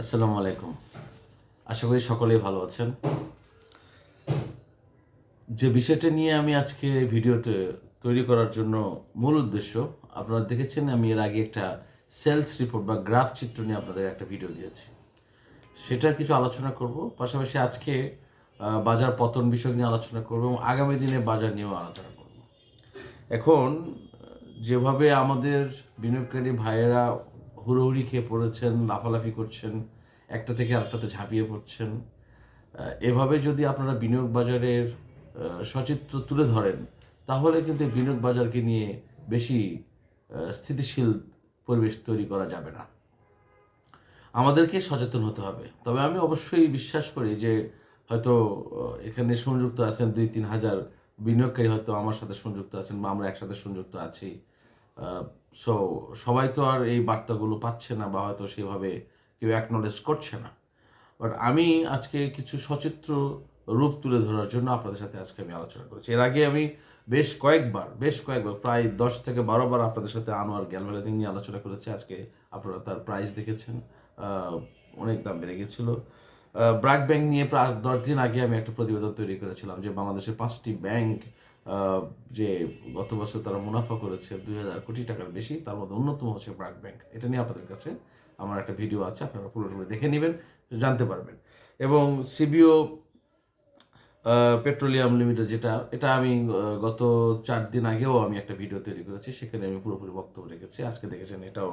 আসসালামু আলাইকুম। আশা করি সকলেই ভালো আছেন। যে বিষয়টা নিয়ে আমি আজকে ভিডিওতে তৈরি করার জন্য মূল উদ্দেশ্য, আপনারা দেখেছেন আমি এর আগে একটা সেলস রিপোর্ট বা গ্রাফ চিত্র নিয়ে আপনাদের একটা ভিডিও দিয়েছি। সেটার কিছু আলোচনা করব, পাশাপাশি আজকে বাজার পতন বিষয় নিয়ে আলোচনা করব এবং আগামী দিনে বাজার নিয়েও আলোচনা করব। এখন, যেভাবে আমাদের বিনিয়োগকারী ভাইয়েরা হুড়োহুড়ি খেয়ে পড়েছেন, লাফালাফি করছেন, একটা থেকে আরেকটাতে ঝাঁপিয়ে পড়ছেন এভাবে যদি আপনারা বিনিয়োগ বাজারের সচিত্র তুলে ধরেন, তাহলে কিন্তু বিনিয়োগ বাজারকে নিয়ে বেশি স্থিতিশীল পরিবেশ তৈরি করা যাবে না। আমাদেরকে সচেতন হতে হবে। তবে আমি অবশ্যই বিশ্বাস করি যে, হয়তো এখানে সংযুক্ত আছেন দুই তিন হাজার বিনিয়োগকারী হয়তো আমার সাথে সংযুক্ত আছেন বা আমরা একসাথে সংযুক্ত আছি। সো সবাই তো আর এই বার্তাগুলো পাচ্ছে না বা হয়তো সেভাবে কেউ অ্যাকনোলেজ করছে না। বাট আমি আজকে কিছু সচিত্র রূপ তুলে ধরার জন্য আপনাদের সাথে আজকে আমি আলোচনা করেছি। এর আগে আমি বেশ কয়েকবার বেশ কয়েকবার, প্রায় দশ থেকে বারো বার আপনাদের সাথে আনোয়ার গ্যালভারাইজিং নিয়ে আলোচনা করেছি। আজকে আপনারা তার প্রাইস দেখেছেন। অনেক দাম বেড়ে গেছিল। ব্র্যাক ব্যাংক নিয়ে প্রায় দশ দিন আগে আমি একটা প্রতিবেদন তৈরি করেছিলাম যে বাংলাদেশের পাঁচটি ব্যাংক যে গত বছর তারা মুনাফা করেছে দুই হাজার কোটি টাকার বেশি, তার মধ্যে অন্যতম হচ্ছে ব্র্যাক ব্যাংক এটা নিয়ে আপনাদের কাছে আমার একটা ভিডিও আছে, আপনারা পুরোপুরি দেখে নেবেন, জানতে পারবেন। এবং সিবিও পেট্রোলিয়াম লিমিটেড যেটা, এটা আমি গত চার দিন আগেও আমি একটা ভিডিও তৈরি করেছি, সেখানে আমি পুরোপুরি বক্তব্য রেখেছি। আজকে দেখেছেন এটাও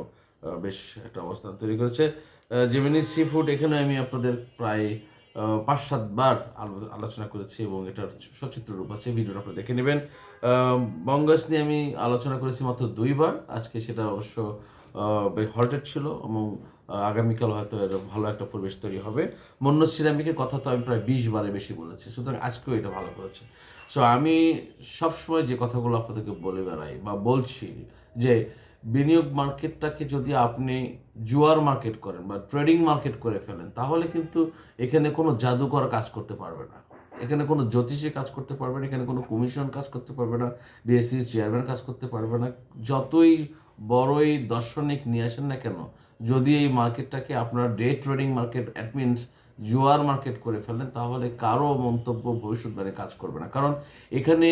বেশ একটা অবস্থান তৈরি করেছে। জেমিনি সি ফুড এখানে আমি আপনাদের প্রায় পাঁচ সাতবার আলোচনা করেছি এবং এটার সচিত্র রূপ আছে ভিডিওটা আপনারা দেখে নেবেন। বঙ্গাস নিয়ে আমি আলোচনা করেছি মাত্র দুইবার। আজকে সেটা অবশ্য হল্টেড ছিল এবং আগামীকাল হয়তো এর ভালো একটা পরিবেশ তৈরি হবে। মন্য সিরামিকের কথা তো আমি প্রায় বিশ বারে বেশি বলেছি, সুতরাং আজকেও এটা ভালো করেছে। সো আমি সবসময় যে কথাগুলো আপনাদেরকে বলে বেড়াই বা বলছি যে বিনিয়োগ মার্কেটটাকে যদি আপনি জুয়ার মার্কেট করেন বা ট্রেডিং মার্কেট করে ফেলেন, তাহলে কিন্তু এখানে কোনো জাদুকর কাজ করতে পারবে না। এখানে কোনো জ্যোতিষী কাজ করতে পারবে না, এখানে কোনো কমিশন কাজ করতে পারবে না বিএসসি চেয়ারম্যান কাজ করতে পারবে না। যতই বড়ই দার্শনিক নিয়ে আসেন না কেন, যদি এই মার্কেটটাকে আপনার day trading market at means জুয়ার মার্কেট করে ফেলেন, তাহলে কারও মন্তব্য ভবিষ্যৎবাণী কাজ করবে না। কারণ এখানে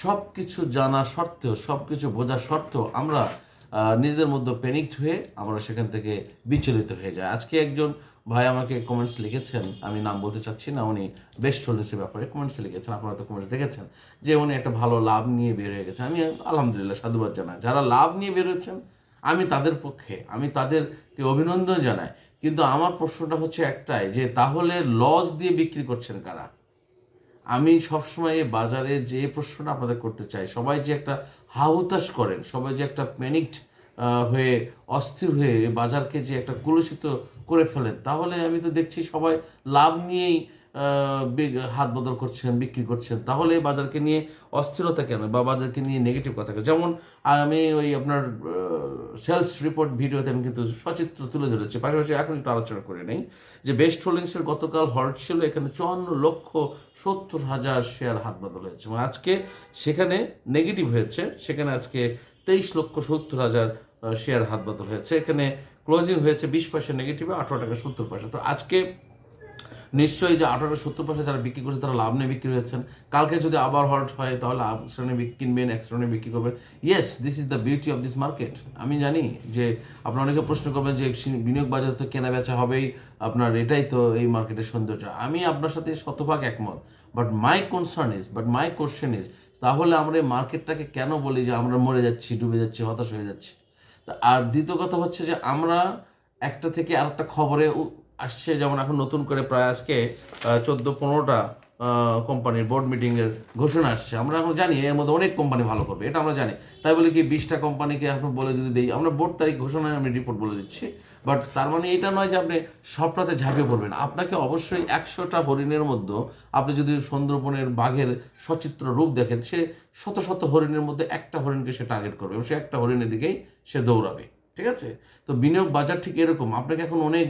সব কিছু জানা সত্ত্বেও সব কিছু বোঝা সত্ত্বেও আমরা নিজেদের মধ্যে প্যানিকড হয়ে আমরা সেখান থেকে বিচলিত হয়ে যাই। আজকে একজন ভাই আমাকে কমেন্টস লিখেছেন, আমি নাম বলতে চাচ্ছি না, উনি বেস্ট হোল্ডার্সের ব্যাপারে কমেন্টস লিখেছেন, আপনারা তো কমেন্টস দেখেছেন, যে উনি একটা ভালো লাভ নিয়ে বের হয়ে গেছেন। আমি আলহামদুলিল্লাহ সাধুবাদ জানাই। যারা লাভ নিয়ে বের হয়েছেন, আমি তাদের পক্ষে, আমি তাদেরকে অভিনন্দন জানাই। কিন্তু আমার প্রশ্নটা হচ্ছে একটাই, যে তাহলে লস দিয়ে বিক্রি করছেন কারা? আমি সবসময় বাজারে যে প্রশ্নটা আপনাদের করতে চাই, সবাই যে একটা হাহুতাশ করেন, সবাই যে একটা প্যানিকড হয়ে অস্থির হয়ে বাজারকে যে একটা কলুষিত করে ফেলেন, তাহলে আমি তো দেখছি সবাই লাভ নিয়েই হাত বদল করছেন, বিক্রি করছেন, তাহলে বাজারকে নিয়ে অস্থিরতা কেন বা বাজারকে নিয়ে নেগেটিভ কথা যেমন আমি ওই আপনার সেলস রিপোর্ট ভিডিওতে আমি কিন্তু সচিত্র তুলে ধরেছি। পাশাপাশি এখন একটু আলোচনা করে নেই যে বেস্ট হোল্ডিংসের গতকাল হল্ট ছিল এখানে চুয়ান্ন লক্ষ সত্তর হাজার শেয়ার হাত বদল হয়েছে। এবং আজকে সেখানে নেগেটিভ হয়েছে, সেখানে আজকে তেইশ লক্ষ সত্তর হাজার শেয়ার হাত বদল হয়েছে। এখানে ক্লোজিং হয়েছে বিশ পয়সা নেগেটিভে আঠারো টাকা সত্তর পয়সা। তো আজকে নিশ্চয়ই যে আঠারো সত্তর পয়সা যারা বিক্রি করছে, তারা লাভ নিয়ে বিক্রি হয়েছেন। কালকে যদি আবার হল্ট হয়, তাহলে আপ শ্রেণি কিনবেন, এক শ্রেণি বিক্রি করবেন। Yes this is the beauty of this market আমি জানি যে আপনারা অনেকে প্রশ্ন করবেন যে বিনিয়োগ বাজার তো কেনা বেচা হবেই, আপনার এটাই তো এই মার্কেটের সৌন্দর্য। আমি আপনার সাথে শতভাগ একমত। But my concern is but my question is তাহলে আমরা এই মার্কেটটাকে কেন বলি যে আমরা মরে যাচ্ছি, ডুবে যাচ্ছি, হতাশ হয়ে যাচ্ছি? আর দ্বিতীয় কথা হচ্ছে যে আমরা একটা থেকে আরেকটা খবরে উ- আসছে যেমন এখন নতুন করে প্রায় আজকে চোদ্দ পনেরোটা কোম্পানির বোর্ড মিটিংয়ের ঘোষণা আসছে। আমরা এখন জানি এর মধ্যে অনেক কোম্পানি ভালো করবে, এটা আমরা জানি। তাই বলে কি বিশটা কোম্পানিকে এখন বলে যদি দিই, আমরা বোর্ড তারিখ ঘোষণায় আমি রিপোর্ট বলে দিচ্ছি। বাট তার মানে এটা নয় যে আপনি সবটাতে ঝাঁপিয়ে পড়বেন। আপনাকে অবশ্যই একশোটা হরিণের মধ্যে, আপনি যদি সুন্দরবনের বাঘের সচিত্র রূপ দেখেন, সে শত শত হরিণের মধ্যে একটা হরিণকে সে টার্গেট করবে এবং সে একটা হরিণের দিকেই সে দৌড়াবে। ঠিক আছে? তো বিনিয়োগ বাজার ঠিক এরকম। আপনাকে এখন অনেক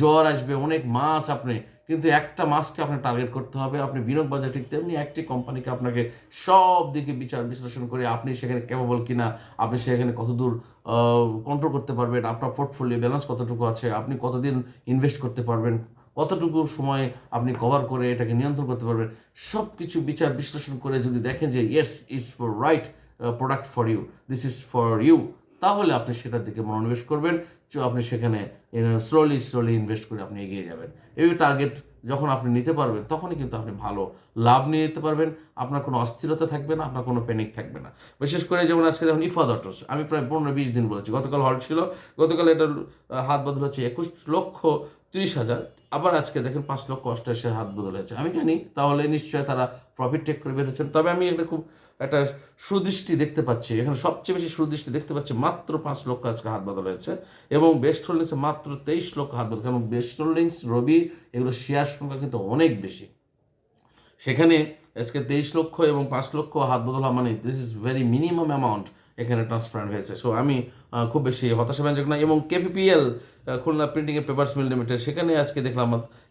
জ্বর আসবে, অনেক মাছ আপনি, কিন্তু একটা মাসকে আপনার টার্গেট করতে হবে। আপনি বিনিয়োগ বাজার ঠিক তেমনি একটি কোম্পানিকে আপনাকে সব দিকে বিচার, বিশ্লেষণ করে আপনি সেখানে ক্যাপেবল কিনা, আপনি সেখানে কতদূর কন্ট্রোল করতে পারবেন, আপনার পোর্টফোলিও ব্যালেন্স কতটুকু আছে, আপনি কতদিন ইনভেস্ট করতে পারবেন, কতটুকু সময় আপনি কভার করে এটাকে নিয়ন্ত্রণ করতে পারবেন সব কিছু বিচার, বিশ্লেষণ করে যদি দেখেন যে yes is for right product for you this is for you তাহলে আপনি সেটার দিকে মনোনিবেশ করবেন। আপনি সেখানে স্লোলি স্লোলি ইনভেস্ট করে আপনি এগিয়ে যাবেন। এই টার্গেট যখন আপনি নিতে পারবেন, তখনই কিন্তু আপনি ভালো লাভ নিয়ে যেতে পারবেন। আপনার কোনো অস্থিরতা থাকবে না, আপনার কোনো প্যানিক থাকবে না। বিশেষ করে যেমন আজকে যেমন ইফাদ অটোস আমি প্রায় পনেরো, বিশ দিন বলেছি। গতকাল হল ছিল। গতকাল এটার হাত বদল হচ্ছে একুশ লক্ষ তিরিশ হাজার। আবার আজকে দেখেন পাঁচ লক্ষ অষ্টাশি হাত বদল হয়েছে। আমি জানি, তাহলে নিশ্চয় তারা প্রফিট টেক করে বেরোচ্ছেন তবে আমি একটা খুব একটা সুদৃষ্টি দেখতে পাচ্ছি। এখানে সবচেয়ে বেশি সুদৃষ্টি দেখতে পাচ্ছি মাত্র পাঁচ লক্ষ আজকে হাত বদল হয়েছে এবং বেস্ট হোল্ডিংসে মাত্র তেইশ লক্ষ হাত বদল কারণ বেস্ট হোল্ডিংস রবি এগুলো শেয়ার সংখ্যা কিন্তু অনেক বেশি। সেখানে আজকে তেইশ লক্ষ এবং পাঁচ লক্ষ হাত বদল মানে this is very minimum amount এখানে ট্রান্সপারেন্ট হয়েছে সো আমি খুব বেশি হতাশাব্যঞ্জক না এবং কেপিপিএল খুলনা প্রিন্টিং এর পেপার্স মিল লিমিটেড সেখানে আজকে দেখলাম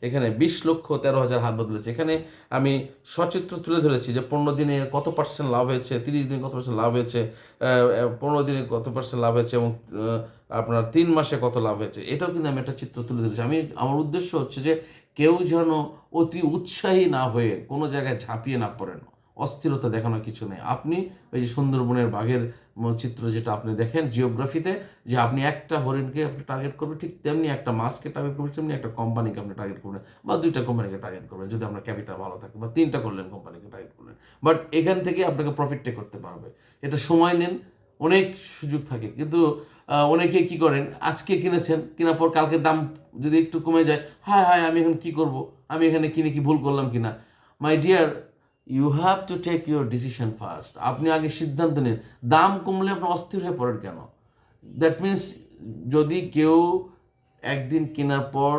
এখানে বিশ লক্ষ তেরো হাজার হাত বদলেছে। এখানে আমি সচিত্র তুলে ধরেছি যে পনেরো দিনে কত পার্সেন্ট লাভ হয়েছে, তিরিশ দিনে কত পার্সেন্ট লাভ হয়েছে পনেরো দিনে কত পার্সেন্ট লাভ হয়েছে এবং আপনার তিন মাসে কত লাভ হয়েছে। এটাও কিন্তু আমি একটা চিত্র তুলে ধরেছি। আমি, আমার উদ্দেশ্য হচ্ছে যে কেউ যেন অতি উৎসাহী না হয়ে কোনো জায়গায় ঝাঁপিয়ে না পড়েন। অস্থিরতা দেখানোর কিছু নেই। আপনি ওই যে সুন্দরবনের বাঘের চিত্র যেটা আপনি দেখেন জিওগ্রাফিতে যে আপনি একটা হরিণকে আপনি টার্গেট করবেন, ঠিক তেমনি একটা মাছকে টার্গেট করবেন, তেমনি একটা কোম্পানিকে আপনি টার্গেট করবেন বা দুইটা কোম্পানিকে টার্গেট করবেন, যদি আপনার ক্যাপিটাল ভালো থাকে বা তিনটা করলেন কোম্পানিকে টার্গেট করলেন। বাট এখান থেকে আপনাকে প্রফিটটা করতে পারবে। এটা সময় নেন, অনেক সুযোগ থাকে। কিন্তু অনেকে কি করেন, আজকে কিনেছেন, কেনার পর কালকে দাম যদি একটু কমে যায় হ্যাঁ হ্যাঁ আমি এখন কি করব? আমি এখানে কিনে কি ভুল করলাম কিনা? My dear you have to take your decision first আপনি আগে সিদ্ধান্ত নিন। দাম কমলে আপনি অস্থির হয়ে পড়েন কেন? দ্যাট মিন্স যদি কেউ একদিন কেনার পর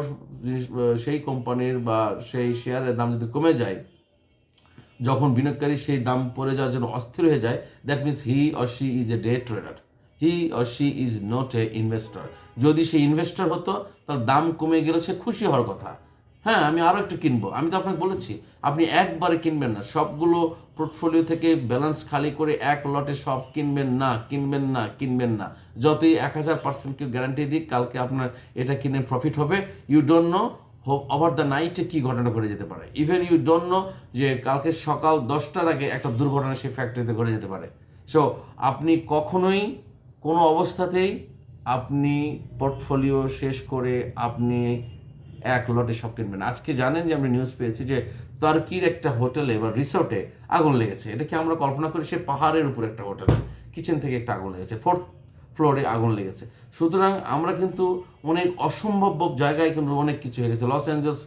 সেই কোম্পানির বা সেই শেয়ারের দাম যদি কমে যায়, যখন বিনিয়োগকারী সেই দাম পড়ে যাওয়ার জন্য অস্থির হয়ে যায় that means he or she is a day trader he or she is not a investor যদি সে ইনভেস্টর হতো, তার দাম কমে গেলে সে খুশি হওয়ার কথা। হ্যাঁ আমি আরও একটু কিনবো। আমি তো আপনাকে বলেছি, আপনি একবারে কিনবেন না। সবগুলো পোর্টফোলিও থেকে ব্যালেন্স খালি করে এক লটে সব কিনবেন না কিনবেন না কিনবেন না। যতই এক হাজার পার্সেন্ট কেউ গ্যারান্টি দিই কালকে আপনার এটা কিনে প্রফিট হবে। You don't know over the নাইটে কী ঘটনা ঘটে যেতে পারে। ইভেন ইউ ডোন্ট নো যে কালকে সকাল দশটার আগে একটা দুর্ঘটনা সেই ফ্যাক্টরিতে ঘটে যেতে পারে। সো আপনি কখনোই কোনো অবস্থাতেই আপনি পোর্টফোলিও শেষ করে আপনি এক লটে সব কিনবেন। আজকে জানেন যে আমরা নিউজ পেয়েছি যে তার্কির একটা হোটেলে বা রিসোর্টে আগুন লেগেছে। এটাকে আমরা কল্পনা করি সে পাহাড়ের উপর একটা হোটেলে কিচেন থেকে একটা আগুন লেগেছে ফোর্থ ফ্লোরে আগুন লেগেছে। সুতরাং আমরা কিন্তু অনেক অসম্ভব জায়গায় কিন্তু অনেক কিছু হয়ে গেছে। লস অ্যাঞ্জেলস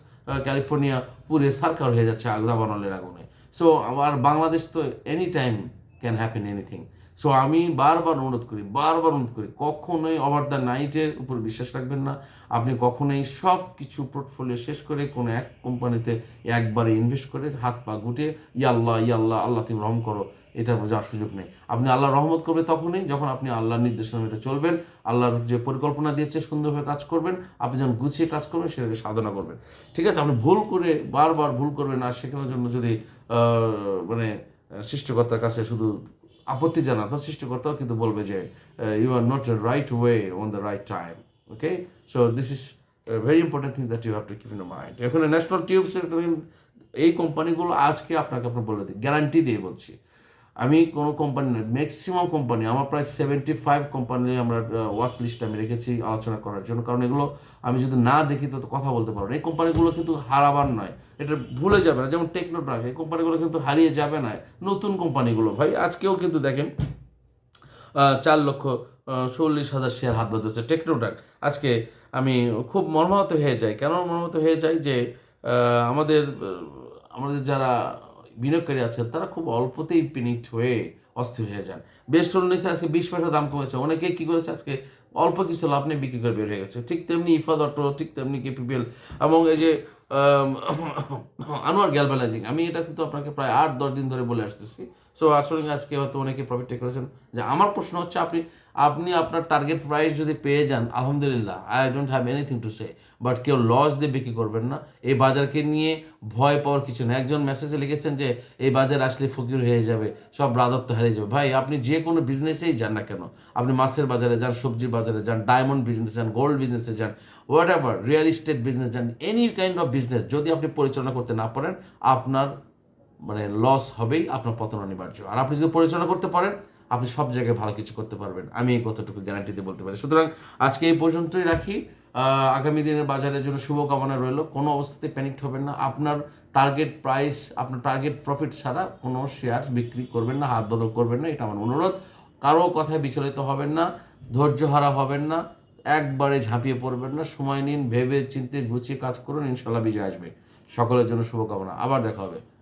ক্যালিফোর্নিয়া পুরে সার্কার হয়ে যাচ্ছে আগ্রাবানলের আগুনে। সো আর বাংলাদেশ তো any time can happen anything so আমি বারবার অনুরোধ করি, বারবার অনুরোধ করি, কখনোই ওভার দ্য নাইটের উপর বিশ্বাস রাখবেন না। আপনি কখনোই সব কিছু পোর্টফোলিও শেষ করে কোনো এক কোম্পানিতে একবারে ইনভেস্ট করে হাত পা গুটিয়ে, ইয়াল্লাহ ইয়াল্লাহ, আল্লাহ তুমি রহম করো। উপর যাওয়ার সুযোগ নেই। আপনি আল্লাহ রহমত করবে তখনই যখন আপনি আল্লাহর নির্দেশনা মতো চলবেন, আল্লাহর যে পরিকল্পনা দিয়েছে সুন্দরভাবে কাজ করবেন, আপনি যখন গুছিয়ে কাজ করবেন, সেটাকে সাধনা করবেন। ঠিক আছে, আপনি ভুল করে, বারবার ভুল করবেন, আর শেখানোর জন্য যদি মানে সৃষ্টিকর্তার কাছে শুধু আপত্তি জানা তো সৃষ্টিকর্তাও কিন্তু বলবে যে you are not a right way on the right time okay so this is very important thing that you have to keep in mind এখানে ন্যাশনাল টিউবস এই কোম্পানিগুলো আজকে আপনাকে আপনার বলে দিই গ্যারান্টি দিয়ে বলছি। আমি কোনো কোম্পানি নয় ম্যাক্সিমাম কোম্পানি আমার প্রায় সেভেন্টি ফাইভ কোম্পানি আমরা ওয়াচ লিস্টে আমি রেখেছি আলোচনা করার জন্য। কারণ এগুলো আমি যদি না দেখি তো কথা বলতে পারব না। এই কোম্পানিগুলো কিন্তু হারাবার নয়। এটা ভুলে যাবে না। যেমন টেকনোট্রাক এই কোম্পানিগুলো কিন্তু হারিয়ে যাবে না। নতুন কোম্পানিগুলো ভাই, আজকেও কিন্তু দেখেন চার লক্ষ চল্লিশ হাজার শেয়ার হাত বদলেছে টেকনোটাক আজকে আমি খুব মর্মাহত হয়ে যাই। কেন মর্মাহত হয়ে যাই? যে আমাদের আমাদের যারা বিনিয়োগকারী আছেন, তারা খুব অল্পতেই পিনিট হয়ে অস্থির হয়ে যান। বেস্ট নিচে আজকে বিশ পয়সা দাম কমেছে, অনেকে কী করেছে, আজকে অল্প কিছু লাভ নিয়ে বিক্রি করে বের হয়ে গেছে। ঠিক তেমনি ইফাদ অটো, ঠিক তেমনি কেপিপিএল এবং এই যে আনোয়ার গ্যালভানাইজিং। আমি এটা কিন্তু আপনাকে প্রায় আট, দশ দিন ধরে বলে আসতেছি। সো আসলে আজকে হয়তো অনেকে প্রফিট টেক করেছেন। যে আমার প্রশ্ন হচ্ছে, আপনি আপনি আপনার টার্গেট প্রাইস যদি পেয়ে যান, আলহামদুলিল্লাহ I don't have anything to say but কেউ লস দিয়ে বিক্রি করবেন না। এই বাজারকে নিয়ে ভয় পাওয়ার কিছু না একজন মেসেজে লিখেছেন যে, এই বাজার আসলে ফকির হয়ে যাবে, সব রাজত্ব হারিয়ে যাবে। ভাই, আপনি যে কোনো বিজনেসেই যান না কেন। আপনি মাছের বাজারে যান, সবজির বাজারে যান ডায়মন্ড বিজনেস যান গোল্ড বিজনেসে যান whatever real estate business যান এনি কাইন্ড অফ বিজনেস যদি আপনি পরিচালনা করতে না পারেন, আপনার মানে লস হবেই আপনার পতন অনিবার্য। আর আপনি যদি পরিচালনা করতে পারেন, আপনি সব জায়গায় ভালো কিছু করতে পারবেন। আমি এই কতটুকু গ্যারান্টি দিয়ে বলতে পারি। সুতরাং আজকে এই পর্যন্তই রাখি। আগামী দিনের বাজারের জন্য শুভকামনা রইল। কোনো অবস্থাতে প্যানিক হবেন না। আপনার টার্গেট প্রাইস আপনার টার্গেট প্রফিট ছাড়া কোনো শেয়ার বিক্রি করবেন না, হাত বদল করবেন না। এটা আমার অনুরোধ। কারও কথায় বিচলিত হবেন না, ধৈর্য হারা হবেন না, একবারে ঝাঁপিয়ে পড়বেন না। সময় নিন ভেবে চিন্তে গুছিয়ে কাজ করুন। ইনশাল্লাহ বিজয় আসবে। সকলের জন্য শুভকামনা। আবার দেখা হবে।